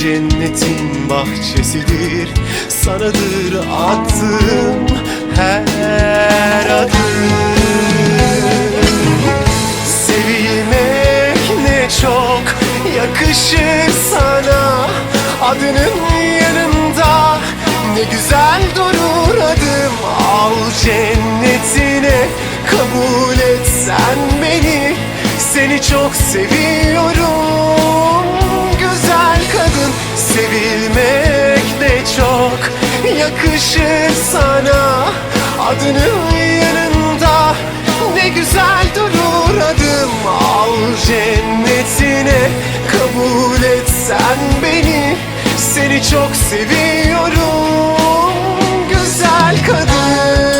cennetin bahçesidir. Sanadır attığım her adım. Sevilmek ne çok yakışır sana. Adının yanında ne güzel durur adım. Al cennetine kabul et sen beni. Seni çok seviyorum yakışır sana. Adının yanında ne güzel durur adım. Al cennetine kabul et sen beni. Seni çok seviyorum güzel kadın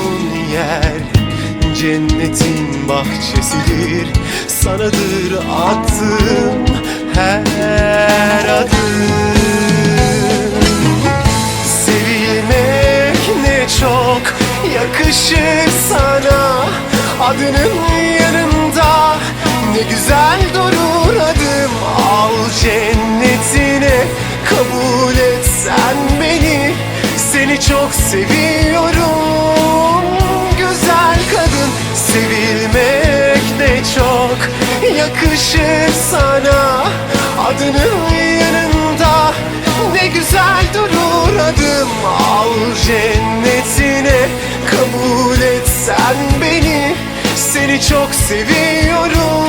cennetin bahçesidir. Sanadır attığım her adım. Sevilmek ne çok yakışır sana. Adının yanında ne güzel durur adım yakışır sana. Adının yanında ne güzel durur adım. Al cennetine kabul et sen beni. Seni çok seviyorum